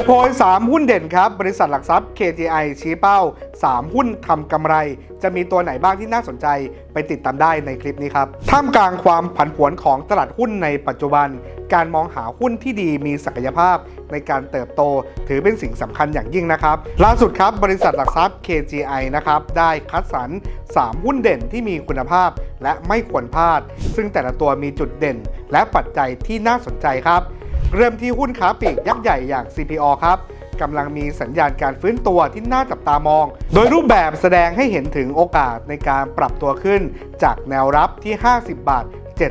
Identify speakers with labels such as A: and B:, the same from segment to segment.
A: ดโพย 3 หุ้นเด่นครับ บริษัทหลักทรัพย์ KTI ชี้เป้า 3 หุ้นทำกำไร จะมีตัวไหนบ้างที่น่าสนใจไปติดตามได้ในคลิปนี้ครับ ท่ามกลางความผันผวนของตลาดหุ้นในปัจจุบัน การมองหาหุ้นที่ดีมีศักยภาพในการเติบโตถือเป็นสิ่งสำคัญอย่างยิ่งนะครับ ล่าสุดครับบริษัทหลักทรัพย์ KGI นะครับได้คัดสรร 3 หุ้นเด่นที่มีคุณภาพและไม่ควรพลาด ซึ่งแต่ละตัวมีจุดเด่น และปัจจัยที่น่าสนใจครับ เริ่มที่หุ้นค้าปลีกยักษ์ใหญ่อย่าง CPO ครับกำลังมีสัญญาณการฟื้นตัวที่น่าจับตามอง โดยรูปแบบแสดงให้เห็นถึงโอกาสในการปรับตัวขึ้น จากแนวรับที่ 50 บาท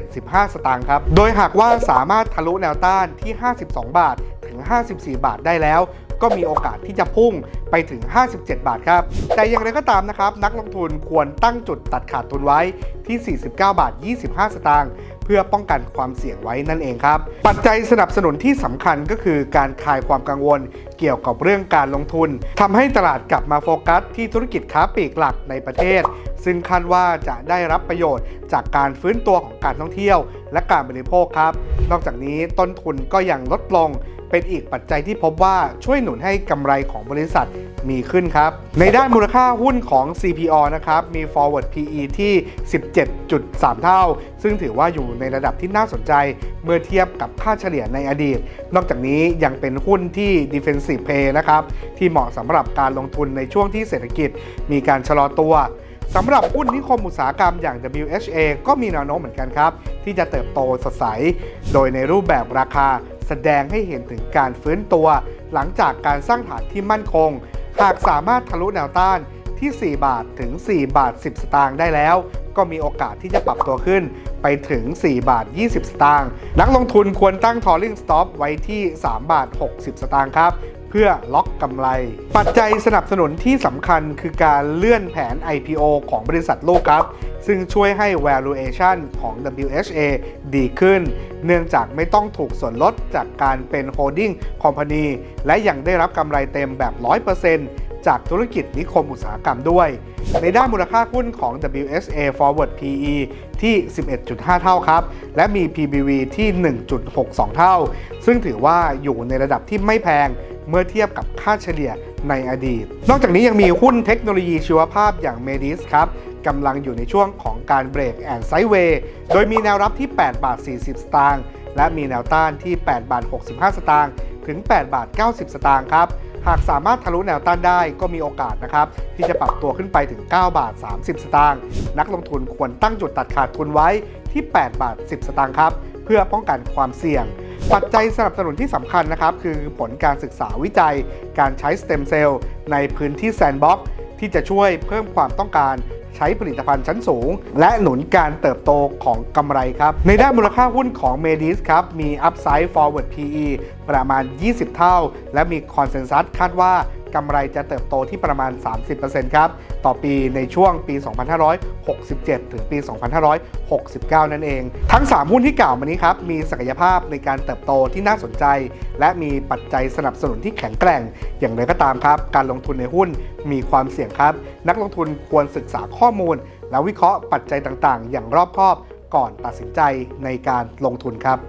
A: 75 สตางค์ครับ โดยหากว่าสามารถทะลุแนวต้านที่ 52 บาทถึง 54 บาทได้แล้ว ก็มีโอกาสที่จะพุ่งไปถึง 57 บาทครับ แต่อย่างไรก็ตามนะครับ นักลงทุนควรตั้งจุดตัดขาดทุนไว้ที่ 49 บาท 25 สตางค์ พื่อป้องกันความเสี่ยงไว้นั่นเองครับ ปัจจัยสนับสนุนที่สำคัญก็คือการคลายความกังวลเกี่ยวกับเรื่องการลงทุนทำให้ตลาดกลับมาโฟกัสที่ธุรกิจค้าปลีกหลักในประเทศซึ่งคาดว่าจะได้รับประโยชน์จากการฟื้นตัวของการท่องเที่ยว และการบริโภคครับ นอกจากนี้ต้นทุนก็ยังลดลงเป็นอีกปัจจัยที่พบว่าช่วยหนุนให้กำไรของบริษัทมีขึ้นครับ ในด้านมูลค่าหุ้นของ CPO นะครับมี forward PE ที่ 17.3 เท่า ซึ่งถือว่าอยู่ในระดับที่น่าสนใจ เมื่อเทียบกับค่าเฉลี่ยในอดีต นอกจากนี้ยังเป็นหุ้นที่ defensive play นะครับที่เหมาะสำหรับการลงทุนในช่วงที่เศรษฐกิจมีการชะลอตัว สำหรับหุ้นนิคมอุตสาหกรรมอย่าง WHA ก็มีแนวโน้มเหมือนกันครับ ที่จะเติบโตสดใส โดยในรูปแบบราคาแสดงให้เห็นถึงการฟื้นตัว หลังจากการสร้างฐานที่มั่นคง หากสามารถทะลุแนวต้านที่ 4 บาทถึง 4 บาท 10 สตางค์ได้แล้ว ก็มีโอกาสที่จะปรับตัวขึ้นไปถึง 4 บาท 20 สตางค์ นักลงทุนควรตั้ง Trailing Stop ไว้ที่ 3 บาท 60 สตางค์ครับ เพื่อล็อกกำไร ปัจจัยสนับสนุนที่สำคัญคือการเลื่อนแผน IPO ของบริษัทโลกครับซึ่งช่วยให้ valuation ของ WHA ดีขึ้น เนื่องจากไม่ต้องถูกส่วนลดจากการเป็น holding company และยังได้รับกำไรเต็มแบบ 100%จากธุรกิจนิคมอุตสาหกรรมด้วย ในด้านมูลค่าหุ้นของ WSA Forward PE ที่ 11.5 เท่าครับ และมี PBV ที่ 1.62 เท่า ซึ่งถือว่าอยู่ในระดับที่ไม่แพง เมื่อเทียบกับค่าเฉลี่ยในอดีต นอกจากนี้ยังมีหุ้นเทคโนโลยีชีวภาพอย่าง Medis ครับกำลังอยู่ในช่วงของการเบรกแอนไซด์เวย์โดยมีแนวรับที่ 8 บาท 40 สตางค์และมีแนวต้านที่ 8 บาท 65 สตางค์ถึง 8 บาท 90 สตางค์ครับหากสามารถทะลุแนวต้านได้ก็มีโอกาสนะครับ ที่จะปรับตัวขึ้นไปถึง 9 บาท 30 สตางค์นักลงทุนควรตั้งจุดตัดขาดทุนไว้ที่ 8 บาท 10 สตางค์ครับ เพื่อป้องกันความเสี่ยง ปัจจัยสนับสนุนที่สำคัญนะครับ คือผลการศึกษาวิจัย การใช้สเต็มเซลล์ในพื้นที่แซนด์บ็อกที่จะช่วยเพิ่มความต้องการใช้ผลิตภัณฑ์ชั้นสูง และหนุนการเติบโตของกำไรครับ ในด้านมูลค่าหุ้นของ Medis ครับ มี Upside Forward PE ประมาณ 20 เท่า และมีคอนเซนแซสคาดว่า กำไรจะเติบโตที่ประมาณ 30%ครับ ต่อปีในช่วงปี 2567 ถึงปี 2569 นั่นเอง ทั้ง 3 หุ้นที่กล่าวมานี้ครับ มีศักยภาพในการเติบโตที่น่าสนใจ และมีปัจจัยสนับสนุนที่แข็งแกร่ง อย่างไรก็ตามครับ การลงทุนในหุ้นมีความเสี่ยงครับ นักลงทุนควรศึกษาข้อมูล และวิเคราะห์ปัจจัยต่างๆ อย่างรอบคอบก่อนตัดสินใจในการลงทุนครับ